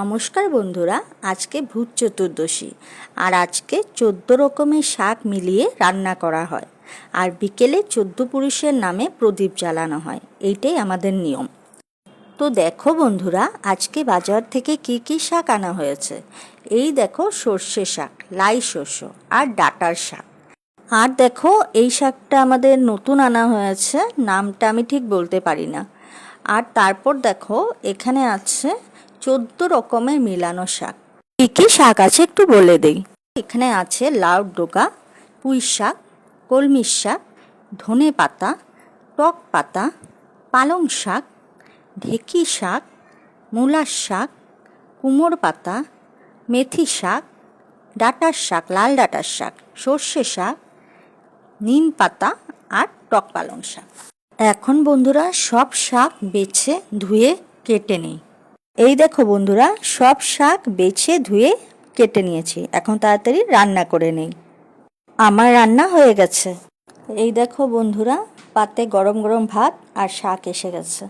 নমস্কার বন্ধুরা, আজকে ভূত চতুর্দশী আর আজকে চোদ্দ রকমের শাক মিলিয়ে রান্না করা হয় আর বিকেলে চোদ্দ পুরুষের নামে প্রদীপ জ্বালানো হয়, এইটাই আমাদের নিয়ম। তো দেখো বন্ধুরা, আজকে বাজার থেকে কি কি শাক আনা হয়েছে। এই দেখো সর্ষে শাক, লাই শস্য আর ডাটার শাক। আর দেখো এই শাকটা আমাদের নতুন আনা হয়েছে, নামটা আমি ঠিক বলতে পারি না। আর তারপর দেখো এখানে আছে চোদ্দ রকমের মিলানো শাক। কী কী শাক আছে একটু বলে দেই? এখানে আছে লাউ ডোকা পুঁই শাক কলমির শাক, ধনে পাতা, টক পাতা, পালং শাক, ঢেকি শাক, মূলার শাক, কুমোর পাতা, মেথি শাক, ডাটার শাক, লাল ডাটার শাক, সর্ষে শাক, নিম পাতা আর টক পালং শাক। এখন বন্ধুরা সব শাক বেছে ধুয়ে কেটে নিই। এই দেখো বন্ধুরা, সব শাক বেছে ধুয়ে কেটে নিয়েছি। এখন তাড়াতাড়ি রান্না করে নেই। আমার রান্না হয়ে গেছে। এই দেখো বন্ধুরা, পাতে গরম গরম ভাত আর শাক এসে গেছে।